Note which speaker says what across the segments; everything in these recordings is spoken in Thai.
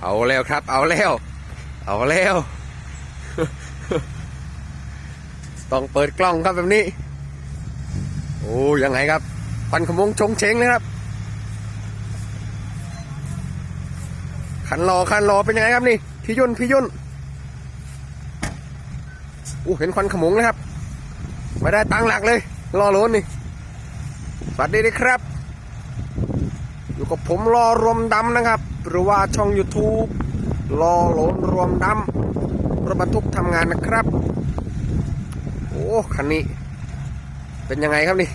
Speaker 1: เอาแล้วครับ เอาแล้ว เอาแล้ว ต้องเปิดกล้องครับแบบนี้ โอ้ยังไงครับปันขมงชงเชงเลยครับขันรอขันรอเป็นยังไงครับนี่พี่ยุ่นพี่ยุ่นอู้เห็นควันขมงเลยครับไม่ได้ตังหลักเลย รอโลนนี่สวัสดีครับ อยู่กับผมรอรวมดำนะครับ หรือว่าช่อง YouTube รอหลนรวมดำรถบรรทุกทำงานนะครับ โอ้คันนี้ เป็นยังไงครับนี่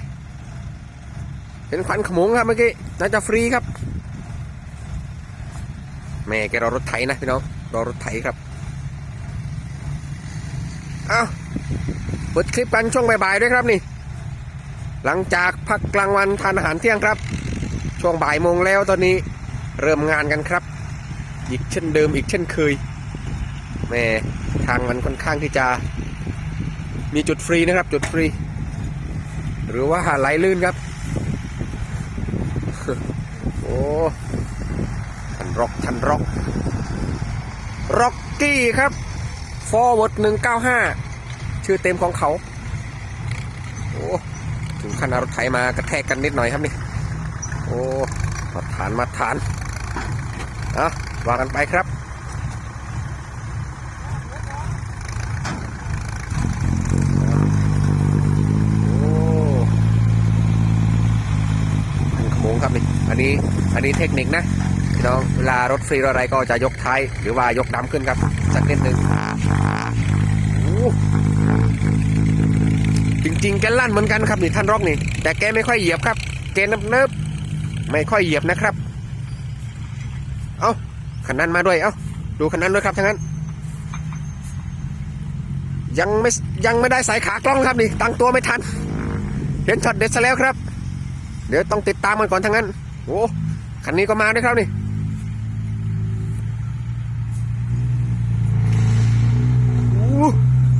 Speaker 1: เห็นควันขมงครับเมื่อกี้ น่าจะฟรีครับ แม่แกรอรถไถนะพี่น้อง รอรถไถครับ เอาเปิดคลิปกันช่วงบ่ายๆด้วยครับนี่ หลังจากพักกลางวันทานอาหารเที่ยงครับ ช่วงบ่ายโมงแล้วตอนนี้ เริ่มงานกันครับ อีกเช่นเดิมอีกเช่นเคยแม่ทางมันค่อนข้างที่จะ มีจุดฟรีนะครับ จุดฟรี หรือว่าไหลลื่นครับ โอ้ทันร็อกทันร็อกร็อกกี้ครับ forward 195ชื่อเต็มของเขา โอ้ถึงขนาดรถไถมากระแทกกันนิดหน่อยครับนี่ โอ้มาฐานมาฐาน อะวางกันไปครับอันขโมงครับนี่อันนี้อันนี้เทคนิคนะพี่น้องเวลารถฟรีอะไรก็จะยกท้ายหรือว่ายกดำขึ้นครับ สักนิดหนึ่งจริงๆแกลั่นเหมือนกันครับนี่ท่านร็อกนี่ แต่แกไม่ค่อยเหยียบครับแกนเนิบๆไม่ค่อยเหยียบนะครับ คันนั้นมาด้วย เอา้า ดูคันนั้นด้วยครับทั้งนั้น ยังไม่ยังไม่ได้สายขากล้องครับนี่ตั้งตัวไม่ทัน เห็นช็อตเด็ดซะแล้วครับ เดี๋ยวต้องติดตามมันก่อนทั้งนั้น โอ้ คันนี้ก็มาด้วยครับนี่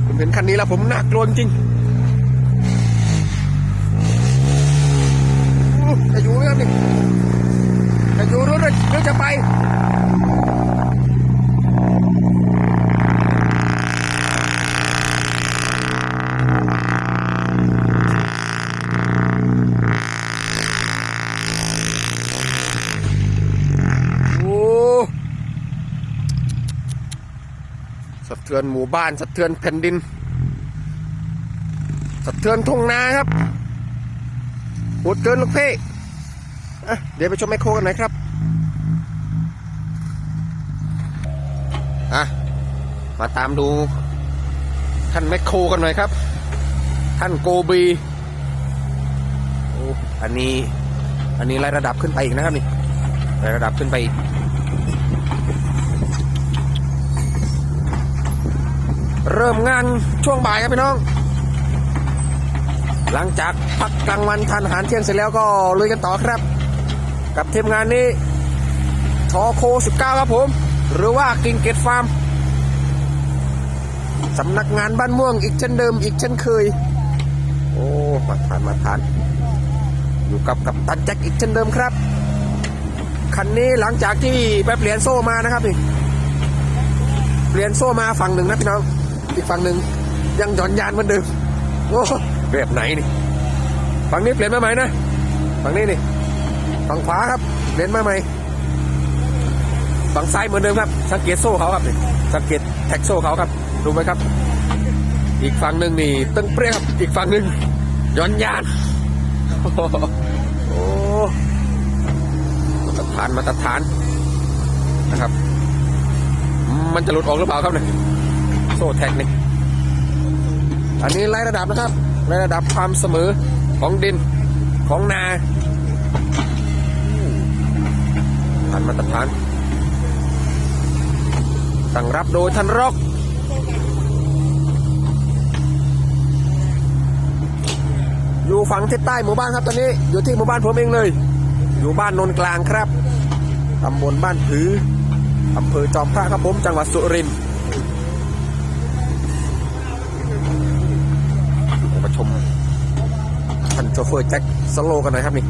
Speaker 1: ผมเห็นคันนี้แล้วผมน่ากลัวจริงโอ้จะอยู่ไหมครับนี่จะอยู่หรือหรือจะไป โอ้สะเทือนหมู่บ้านสะเทือนแผ่นดิน สะเทือนทุ่งนาครับหดเกินลูกเพ่อ่เดี๋ยวไปชมแมคโครกันหน่อยครับอะมาตามดู ท่านแมคโครกันหน่อยครับ ท่านโกบีโอ้อันนี้ อันนี้ไล่ระดับขึ้นไปอีกนะครับนี่ระดับขึ้นไปอีก เริ่มงานช่วงบ่ายครับพี่น้อง หลังจากพักกลางวันทานอาหารเที่ยงเสร็จแล้วก็ลุยกันต่อครับ กับทีมงานนี้ทอโค 19 ครับผม หรือว่ากิงเกตฟาร์มสำนักงานบ้านม่วงอีกเช่นเดิมอีกเช่นเคย โอ้มาทานมาทาน อยู่กับกับตันแจ็คอีกเช่นเดิมครับ คันนี้หลังจากที่ไปเปลี่ยนโซ่มานะครับนี่เปลี่ยนโซ่มาฝั่งหนึ่งนะพี่น้อง อีกฝั่งหนึ่งยังหย่อนยานเหมือนเดิมโอ้แบบไหนนี่ฝั่งนี้เปลี่ยนมาใหม่นะฝั่งนี้นี่ฝั่งขวาครับเปลี่ยนมาใหม่ฝั่งซ้ายเหมือนเดิมครับ สังเกตโซ่เขาครับนี่สังเกตแท็กโซ่เขาครับดูไหมครับ อีกฝั่งหนึ่งนี่ตึงเปรี้ยครับอีกฝั่งหนึ่งหย่อนยานโอ้มาตรฐานมาตรฐานนะครับ มันจะหลุดออกหรือเปล่าครับเนี่ย โซ่แท็กนี่อันนี้ไล่ระดับนะครับไล่ระดับความเสมอของดินของนาฐานมาตรฐานตั้งรับโดยท่านรกอยู่ฝั่งทิศใต้หมู่บ้านครับตอนนี้อยู่ที่หมู่บ้านผมเองเลย อยู่บ้านนนกลางครับตำบลบ้านผืออำเภอจอมพระครับผมจังหวัดสุรินทร์มาชมท่าน โชเฟอร์แจ็คสโลกันหน่อยครับนี่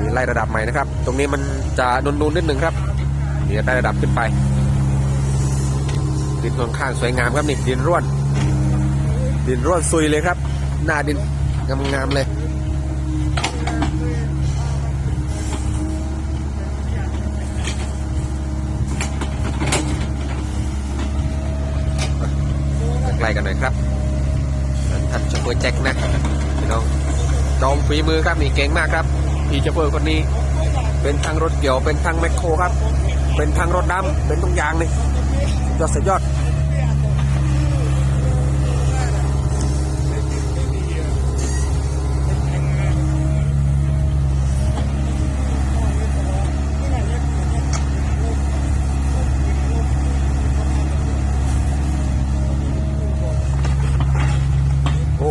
Speaker 1: นี่ไล่ระดับใหม่นะครับ ตรงนี้มันจะนุนๆนิดหนึ่งครับนี่ได้ระดับขึ้นไปดินค่อนข้างสวยงามครับนี่ดินร่วน ดินร่วนซุยเลยครับ หน้าดินงามๆเลยใกล้กันหน่อยครับท่านโชเฟอร์แจ็คนะพี่น้อง จอมฝีมือครับนี่เก่งมากครับพี่โชเฟอร์คนนี้ เป็นทั้งรถเกี่ยวเป็นทั้งแมคโครครับ เป็นทั้งรถดำเป็นทุกอย่างเลยยอดสุดยอดโอ้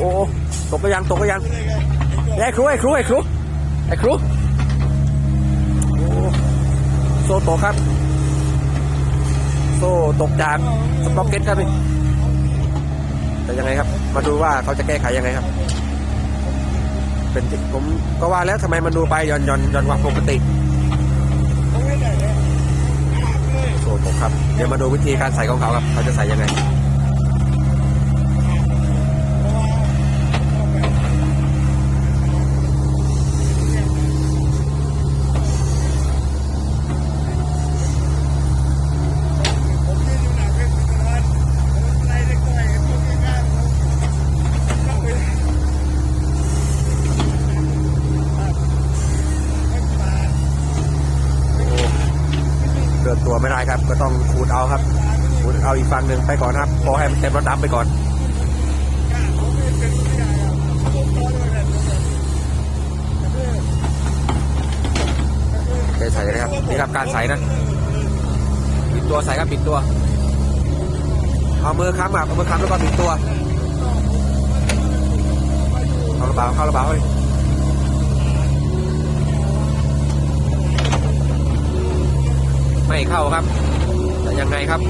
Speaker 1: ตกไปยังตกไปยัง ไอ้ครูไอ้ครูไอ้ครูไอ้ครูโอ้โซ่ตกครับ โซ่ตกจากสป็อกเก็ตครับนี่แต่ยังไงครับ มาดูว่าเขาจะแก้ไขยังไงครับ เป็นผมก็ว่าแล้วทำไมมันดูไปย่อนย่อนย่อนกว่าปกติโซ่ตกครับ เดี๋ยวมาดูวิธีการใส่ของเขาครับ เขาจะใส่ยังไง ตัวไม่ได้ครับ ก็ต้องขูดเอาครับขูดเอาอีกฝั่งหนึ่งไปก่อนครับพอให้มันเต็มรถดำไปก่อนใส่เลยครับนี่ครับการใส่นะปิดตัวใส่ครับปิดตัว เอามือค้ำอะเอามือค้ำแล้วก็ปิดตัว เข้าระบาเข้าระบาเลย เข้าครับแต่ยังไงครับ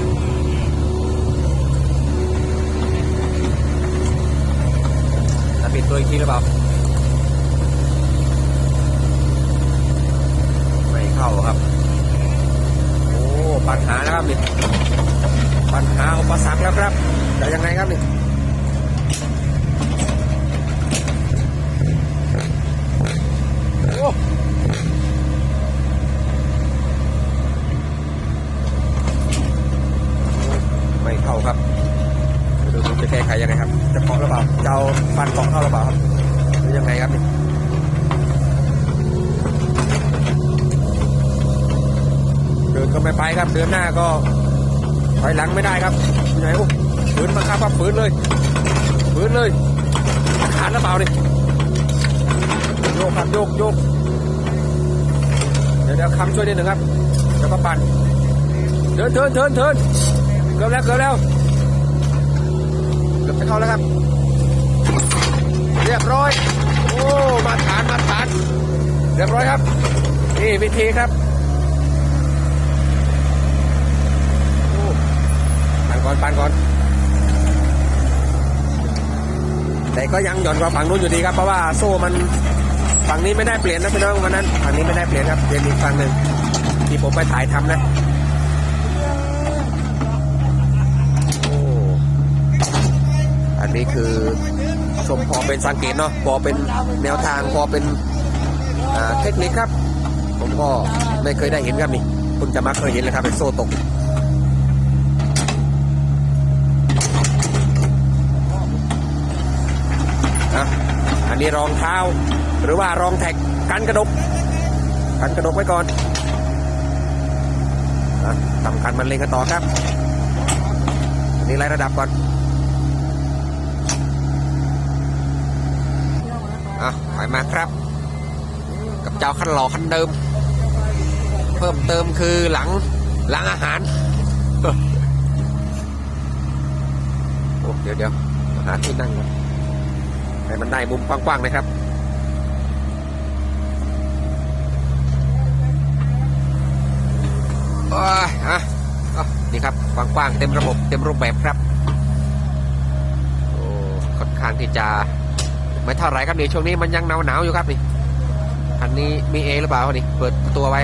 Speaker 1: จะปิดตัวอีกทีหรือเปล่าไม่เข้าครับ โอ้ปัญหาแล้วครับนี่ปัญหาอุปสรรคแล้วครับจะยังไงครับนี่ โอ้ ไม่เข้าครับดูดูจะแก้ไขยังไงครับ จะเกาะหรือเปล่าจะเอาฟันเกาะเข้าหรือเปล่าครับหรือยังไงครับนี่เดินก็ไม่ไปครับ เดิ นหน้าก็ถอยหลังไม่ได้ครับอยู่ไหนโอ้ฝืนบังคับครับฝืนเลยฝืนเลยขาดหรือเปล่านี่โยกครับโยกโยกเดี๋ยวเดี๋ยวคำช่วยนิดหนึ่งครับแล้วก็ปั่นเดินเทินเทินเทินเกือบแล้วเกือบแล้วเกือบจะเข้าแล้วครับ เรียบร้อย โอ้ มาฐานมาฐาน เรียบร้อยครับ นี่วิธีครับโอ้ ปั่นก่อน แต่ก็ยังหย่อนกว่าฝั่งนู้นอยู่ดีครับ เพราะว่าโซ่มันฝั่งนี้ไม่ได้เปลี่ยนนะพี่น้องวันนั้นฝั่งนี้ไม่ได้เปลี่ยนครับเปลี่ยนอีกฝั่งหนึ่งที่ผมไปถ่ายทำนะโอ้อันนี้คือชมพอเป็นสังเกตเนาะพอเป็นแนวทางพอเป็นเทคนิคครับ ผมก็ไม่เคยได้เห็นครับนี่เพิ่งจะมาเคยเห็นเลยครับเป็นโซ่ตก อะอันนี้รองเท้า หรือว่ารองแท็กกันกระดก กันกระดกไว้ก่อนอะทำคันมันเล็งกันต่อครับอันนี้ไล่ระดับก่อนอะไปมาครับ กับเจ้าคันหล่อคันเดิม เพิ่มเติมคือหลังหลังอาหาร เดี๋ยวเดี๋ยวหาที่นั่งก่อนให้มันได้มุมกว้างๆนะครับโอ้ยอะนี่ครับกว้างๆเต็มระบบเต็มรูปแบบครับโอ้ค่อนข้างที่จะไม่เท่าไรครับนี่ช่วงนี้มันยังหนาวหนาวๆอยู่ครับนี่อันนี้มีเอหรือเปล่านี่เปิดตัวไว้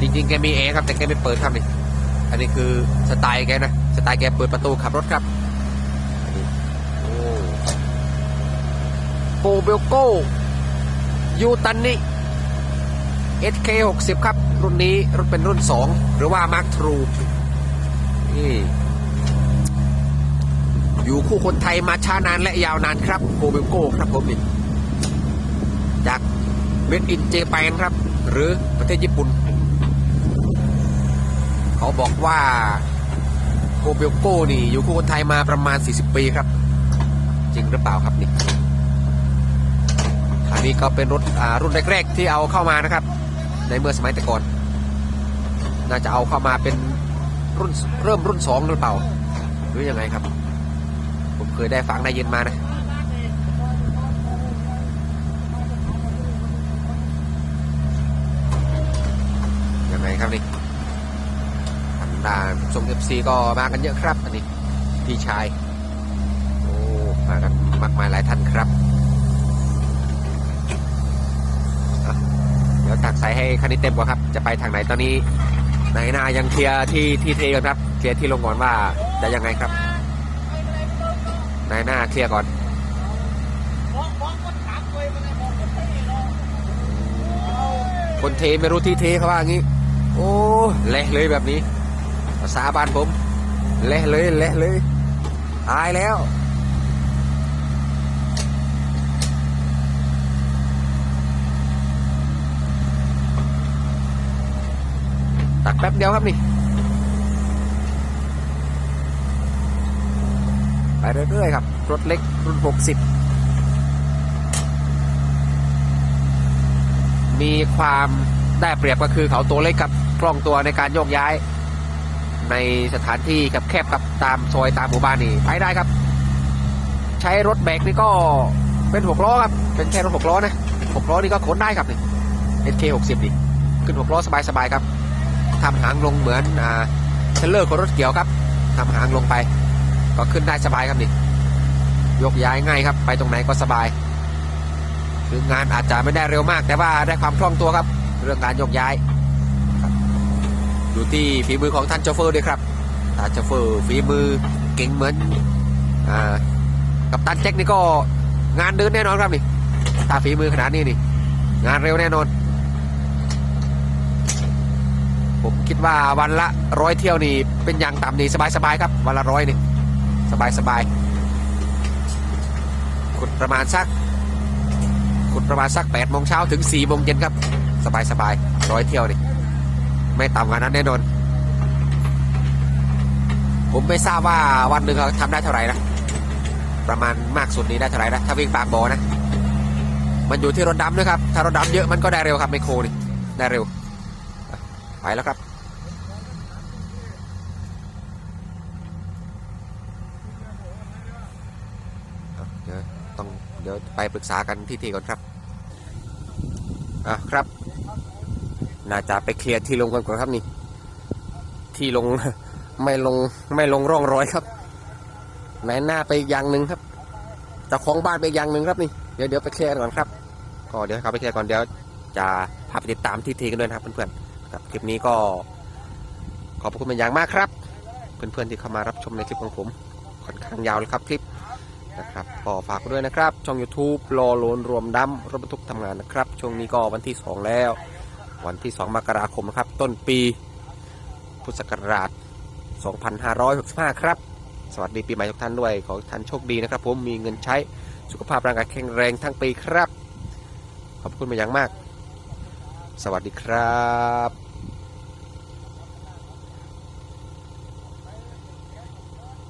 Speaker 1: จริงๆแกมีแอครับแต่แกไม่เปิดครับนี่อันนี้คือสไตล์แกนะ สไตล์แกเปิดประตูขับรถครับอันนี้โอ้โปเบลโกยูตันนี่ SK 60ครับ รุ่นนี้รถเป็นรุ่น 2 หรือว่า Mark True นี่อยู่คู่คนไทยมาช้านานและยาวนานครับโปเบลโกครับผมนี่จากเมดอินเจแปนครับ หรือประเทศญี่ปุ่น เขาบอกว่า โกเบลโก้นี่อยู่คู่คนไทยมาประมาณ 40 ปีครับ จริงหรือเปล่าครับนี่อันนี้ก็เป็นรถรุ่นแรกๆที่เอาเข้ามานะครับ ในเมื่อสมัยแต่ก่อน น่าจะเอาเข้ามาเป็นรุ่นเริ่มรุ่น 2 หรือเปล่า หรือยังไงครับ ผมเคยได้ฟังได้ยินมานะยังไงครับนี่ ทางด้านทรงเอฟซีก็มากันเยอะครับ อันนี้พี่ชาย โอ้มากันมากมายหลายท่านครับเดี๋ยวตักใส่ให้คันนี้เต็มก่อนครับ จะไปทางไหนตอนนี้นายหนายังเคลียร์ที่ที่เทก่อนครับเคลียร์ที่ลงก่อนว่าจะยังไงครับนายหน้าเคลียร์ก่อนคนเทไม่รู้ที่เทเขาว่างี้ โอ้เละเลยแบบนี้ ภาษาบ้านผมเละเลยเละเลยตายแล้วตักแป๊บเดียวครับนี่ ไปเรื่อยๆครับ รถเล็กรุ่น 60 มีความได้เปรียบก็คือเขาตัวเล็กกับคล่องตัวในการโยกย้าย ในสถานที่กับแคบกับตามซอยตามหมู่บ้านนี่ไปได้ครับ ใช้รถแบกนี่ก็เป็นหกล้อครับเป็นแค่รถหกล้อนะหกล้อนี่ก็ขนได้ครับนี่ SK 60นี่ขึ้นหกล้อสบายๆครับทำหางลงเหมือนอ่าเทรลเลอร์ของรถเกี่ยวครับทำหางลงไป ก็ขึ้นได้สบายครับนี่ยกย้ายง่ายครับ ไปตรงไหนก็สบายคืองานอาจจะไม่ได้เร็วมาก แต่ว่าได้ความคล่องตัวครับ เรื่องการยกย้าย อยู่ที่ฝีมือของท่านโชเฟอร์ด้วยครับท่านโชเฟอร์ฝีมือเก่งเหมือนอ่ากับตันแจ็คนี่ก็งานเดินแน่นอนครับนี่ถ้าฝีมือขนาดนี้นี่ งานเร็วแน่นอน ผมคิดว่าวันละร้อยเที่ยวนี่เป็นอย่างต่ำนี่สบายๆครับ วันละร้อยนี่สบายๆขุดประมาณสักขุดประมาณสัก8ปดโมงเช้าถึง4ี่โมงเย็นครับ สบายสบายร้อยเที่ยวนี่ ไม่ต่ำกว่านั้นแน่นอน ผมไม่ทราบว่าวันหนึ่งเขาทำได้เท่าไหร่นะ ประมาณมากสุดนี้ได้เท่าไหร่นะ ถ้าวิ่งปากบ่อนะ มันอยู่ที่รถดำนะครับ ถ้ารถดำเยอะมันก็ได้เร็วครับไมโครนี่ ได้เร็ว ไปแล้วครับเดี๋ยวต้องเดี๋ยวไปปรึกษากันที่ทีก่อนครับ อะครับ น่าจะไปเคลียร์ที่ลงกันก่อนครับนี่ ที่ลงไม่ลงไม่ลงร่องรอยครับไหนหน้าไปอีกอย่างหนึ่งครับจ้าของบ้านไปอีกอย่างหนึ่งครับนี่เดี๋ยวเดี๋ยวไปเคลียร์ก่อนครับ ก็เดี๋ยวเขาไปเคลียร์ก่อนเดี๋ยวจะพาไปติดตามที่ทีกันด้วยนะครับเพื่อนๆครับคลิปนี้ก็ขอบพระคุณเป็นอย่างมากครับ เพื่อนๆที่เข้ามารับชมในคลิปของผมค่อนข้างยาวเลยครับคลิปนะครับก็ฝากด้วยนะครับ ช่อง YouTube รอโลนรวมดำรถบรรทุกทำงานนะครับ ช่วงนี้ก็วันที่ 2 แล้ว วันที่ 2 มกราคมนะครับ ต้นปี พุทธศักราช 2565 ครับ สวัสดีปีใหม่ทุกท่านด้วย ขอท่านโชคดีนะครับ ผมมีเงินใช้สุขภาพร่างกายแข็งแรงทั้งปีครับ ขอบคุณมาอย่างมาก สวัสดีครับ